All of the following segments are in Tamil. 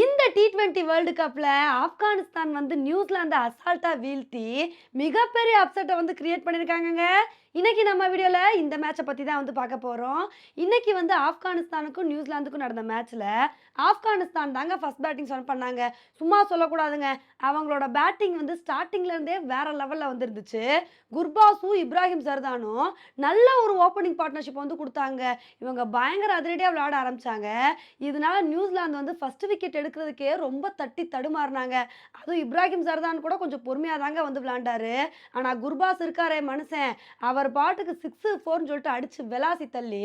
இந்த டி டுவெண்ட்டி வேர்ல்டு கப்பில் ஆப்கானிஸ்தான் வந்து நியூசிலாந்தை அசால்ட்டாக வீழ்த்தி மிகப்பெரிய அப்செட்டை வந்து கிரியேட் பண்ணியிருக்காங்கங்க. இன்றைக்கி நம்ம வீடியோவில் இந்த மேட்சை பற்றி தான் வந்து பார்க்க போகிறோம் இன்றைக்கி வந்து ஆப்கானிஸ்தானுக்கும் நியூசிலாந்துக்கும் நடந்த மேட்ச்சில் ஆப்கானிஸ்தான் தாங்க ஃபஸ்ட் பேட்டிங் ஸ்டார்ட் பண்ணாங்க. சும்மா சொல்லக்கூடாதுங்க. அவங்களோட பேட்டிங் வந்து ஸ்டார்டிங்லேருந்தே வேறு லெவலில் வந்துருந்துச்சு. குர்பாஸும் இப்ராஹிம் சர்தானும் நல்ல ஒரு ஓப்பனிங் பார்ட்னர்ஷிப் வந்து கொடுத்தாங்க. இவங்க பயங்கர அதிரடியாக விளையாட ஆரம்பித்தாங்க இதனால நியூசிலாந்து வந்து ஃபர்ஸ்ட் விக்கெட் எடுக்கிறதுக்கே ரொம்ப தட்டி தடுமாறினாங்க. அதுவும் இப்ராஹிம் சர்தான் கூட கொஞ்சம் பொறுமையாக தாங்க வந்து விளாண்டாரு ஆனால் குர்பாஸ் இருக்காரே மனுஷன். அவர் அவர் பாட்டுக்கு சிக்ஸு ஃபோர்னு சொல்லிட்டு அடிச்சு விளாசி தள்ளி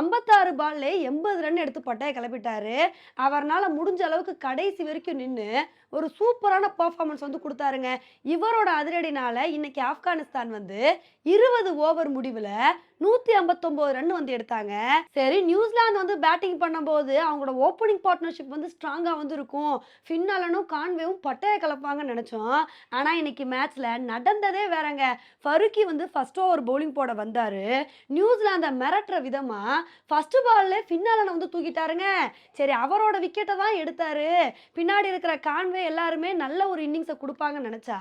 ஐம்பத்தாறு பால்லே எண்பது ரன் எடுத்து பட்டையை கிளப்பிட்டாரு. அவர்னால முடிஞ்ச அளவுக்கு கடைசி வரைக்கும் நின்று ஒரு சூப்பரான பர்ஃபார்மன்ஸ் வந்து கொடுத்தாருங்க. இவரோட அதிரடினால இன்னைக்கு ஆப்கானிஸ்தான் வந்து இருபது ஓவர் முடிவில் நூற்றி ஐம்பத்தொம்போது ரன் வந்து எடுத்தாங்க. சரி நியூசிலாந்து வந்து பேட்டிங் பண்ணும்போது அவங்களோட ஓப்பனிங் பார்ட்னர்ஷிப் வந்து ஸ்ட்ராங்காக வந்து இருக்கும். ஃபின்னாலனும் கான்வேவும் பட்டையை கலப்பாங்கன்னு நினச்சோம். ஆனால் இன்னைக்கு மேட்ச்சில் நடந்ததே வேறங்க. ஃபருக்கி வந்து ஃபர்ஸ்ட் ஓவர் பவுலிங் போட வந்தார். நியூசிலாந்தை மிரட்டுற விதமாக ஃபர்ஸ்ட் பால்ல ஃபின்னாலனை வந்து தூக்கிட்டாருங்க. சரி அவரோட விக்கெட்டை தான் எடுத்தாரு. பின்னாடி இருக்கிற கான்வே எல்லாருமே நல்ல ஒரு இன்னிங்ஸை கொடுப்பாங்கன்னு நினச்சா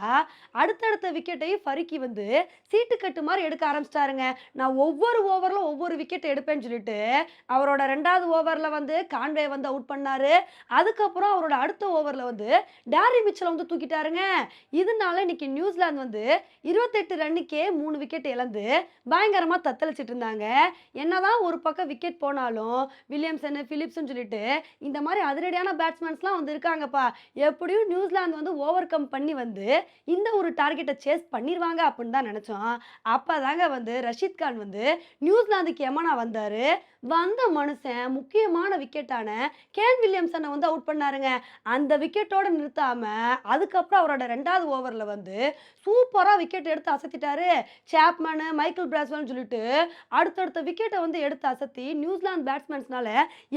அடுத்தடுத்த விக்கெட்டையும் ஃபருக்கி வந்து சீட்டு கட்டு மாதிரி எடுக்க ஆரம்பிச்சிட்டாருங்க. நான் ஒவ்வொரு ஓவரில் ஒவ்வொரு விக்கெட் எடுப்பேன்னு சொல்லிட்டு அவரோட ரெண்டாவது ஓவரில் வந்து கான்வே வந்து அவுட் பண்ணார். அதுக்கப்புறம் அவரோட அடுத்த ஓவரில் வந்து டேரி மிச்சலை வந்து தூக்கிட்டாருங்க. இதனால இன்னைக்கு நியூசிலாந்து வந்து இருபத்தெட்டு ரன்னுக்கே மூணு விக்கெட் இழந்து பயங்கரமாக தத்தளிச்சிட்டு இருந்தாங்க. என்னதான் ஒரு பக்கம் விக்கெட் போனாலும் வில்லியம்சன் ஃபிலிப்ஸ்னு சொல்லிட்டு இந்த மாதிரி அதிரடியான பேட்ஸ்மேன்ஸ்லாம் வந்து இருக்காங்கப்பா. எப்படியும் நியூசிலாந்து வந்து ஓவர் கம் பண்ணி வந்து இந்த ஒரு டார்கெட்டை சேஸ் பண்ணிடுவாங்க அப்படின்னு தான் நினச்சோம். அப்போ தாங்க வந்து ரஷீத் கான் வந்து வந்து நியூசிலாந்துக்கு எமனா வந்தார். வந்த மனுஷன் முக்கியமான விக்கெட்டான கேன் வில்லியம்சனை வந்து அவுட் பண்ணாருங்க. அந்த விக்கெட்டோடு நிறுத்தாமல் அதுக்கப்புறம் அவரோட ரெண்டாவது ஓவரில் வந்து சூப்பராக விக்கெட் எடுத்து அசத்திட்டாரு. சாப்மேனு மைக்கேல் பிராஸ்வல்னு சொல்லிட்டு அடுத்தடுத்த விக்கெட்டை வந்து எடுத்து அசத்தி நியூசிலாந்து பேட்ஸ்மேன்ஸ்னால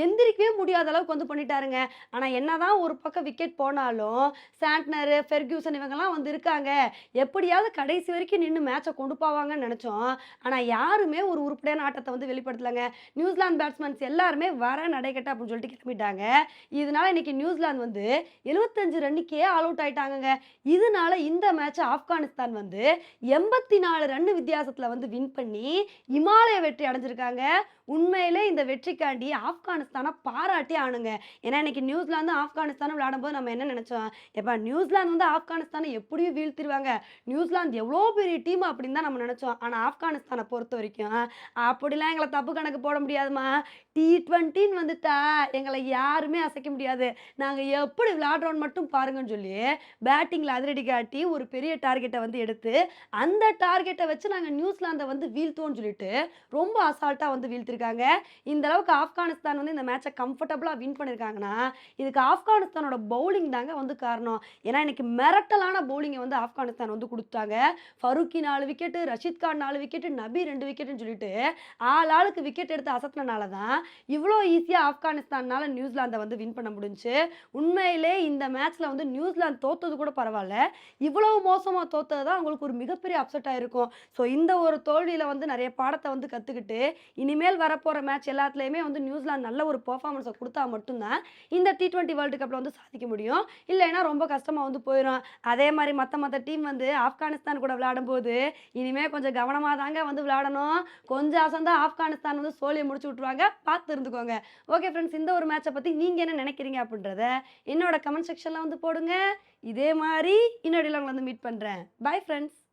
எந்திரிக்கவே முடியாத அளவுக்கு வந்து பண்ணிட்டாருங்க. ஆனால் என்னதான் ஒரு பக்கம் விக்கெட் போனாலும் சாண்ட்னரு ஃபெர்கியூசன் இவங்கெல்லாம் வந்து இருக்காங்க. எப்படியாவது கடைசி வரைக்கும் நின்று மேட்சை கொண்டு போவாங்கன்னு நினச்சோம். ஆனால் யாருமே ஒரு உருப்படியான ஆட்டத்தை வந்து வெளிப்படுத்தலைங்க. நியூசிலாந்து பேட்ஸ்மேன்ஸ் எல்லாருமே வர நடைக்கட்ட அப்படின்னு சொல்லிட்டு கிளம்பிட்டாங்க. இதனால இன்னைக்கு நியூசிலாந்து வந்து எழுபத்தஞ்சு ரன்னுக்கே ஆல் அவுட் ஆயிட்டாங்கங்க. இதனால இந்த மேட்ச் ஆப்கானிஸ்தான் வந்து எண்பத்தி நாலு ரன் வித்தியாசத்தில் வந்து வின் பண்ணி இமாலய வெற்றி அடைஞ்சிருக்காங்க. உண்மையிலே இந்த வெற்றிக்காண்டி ஆப்கானிஸ்தானை பாராட்டி ஆணுங்க ஏன்னா இன்னைக்கு நியூசிலாந்து ஆப்கானிஸ்தானும் விளையாடும்போது நம்ம என்ன நினைச்சோம்? எப்பா நியூசிலாந்து வந்து ஆப்கானிஸ்தானை எப்படியும் வீழ்த்திடுவாங்க நியூசிலாந்து எவ்வளோ பெரிய டீம் அப்படின்னு தான் நம்ம நினைச்சோம். ஆனால் ஆப்கானிஸ்தானை பொறுத்த வரைக்கும் அப்படிலாம் எங்களை தப்பு கணக்கு போட முடியாதுமா டி ட்வெண்ட்டின்னு வந்துட்டா எங்களை யாருமே அசைக்க முடியாது. நாங்கள் எப்படி விளையாடுறோன்னு மட்டும் பாருங்கன்னு சொல்லி பேட்டிங்கில் அதிரடி காட்டி ஒரு பெரிய டார்கெட்டை வந்து எடுத்து அந்த டார்கெட்டை வச்சு நாங்கள் நியூசிலாந்தை வந்து வீழ்த்தோன்னு சொல்லிட்டு ரொம்ப அசால்ட்டாக வந்து வீழ்த்திருக்காங்க. இந்த அளவுக்கு ஆப்கானிஸ்தான் வந்து இந்த மேட்சை கம்ஃபர்டபுளாக வின் பண்ணியிருக்காங்கன்னா இதுக்கு ஆப்கானிஸ்தானோட பவுலிங் தாங்க வந்து காரணம். ஏன்னா இன்னைக்கு மிரட்டலான பவுலிங்கை வந்து ஆப்கானிஸ்தான் வந்து கொடுத்தாங்க ஃபருக்கி நாலு விக்கெட்டு ரஷித் கான் நாலு விக்கெட்டு நபி ரெண்டு விக்கெட்டுன்னு சொல்லிட்டு ஆள் ஆளுக்கு விக்கெட் எடுத்து அசத்தினால தான் இவ்வளோ ஈஸியாக ஆப்கானிஸ்தான்னால நியூசிலாந்தை வந்து வின் பண்ண முடிஞ்சு. உண்மையிலே இந்த மேட்ச்சில் வந்து நியூசிலாந்து தோத்தது கூட பரவாயில்ல. இவ்வளவு மோசமாக தோத்தது தான் அவங்களுக்கு ஒரு மிகப்பெரிய அப்செட்டாக இருக்கும் ஸோ இந்த ஒரு தோல்வியில் வந்து நிறைய பாடத்தை வந்து கற்றுக்கிட்டு இனிமேல் வரப்போகிற மேட்ச் எல்லாத்துலேயுமே வந்து நியூசிலாந்து நல்ல ஒரு பர்ஃபார்மன்ஸை கொடுத்தா மட்டும்தான் இந்த டி டுவெண்ட்டி வேர்ல்டு கப்பில் வந்து சாதிக்க முடியும். இல்லைன்னா ரொம்ப கஷ்டமாக வந்து போயிடும் அதே மாதிரி மற்ற மற்ற டீம் வந்து ஆப்கானிஸ்தான் கூட விளையாடும்போது இனிமேல் கொஞ்சம் கவனமாக தாங்க வந்து விளையாடணும். கொஞ்சம் அசந்தா ஆப்கானிஸ்தான் வந்து சோழியை முடிச்சு விட்ருவாங்க பார்த்து இருந்துக்கோங்க ஓகே ஃப்ரெண்ட்ஸ் இந்த ஒரு மேட்சை பற்றி நீங்கள் என்ன நினைக்கிறீங்க அப்படின்றத என்னோட கமெண்ட் செக்ஷனில் வந்து போடுங்க. இதே மாதிரி இன்னொரு உங்களை வந்து மீட் பண்ணுறேன் பை ஃப்ரெண்ட்ஸ்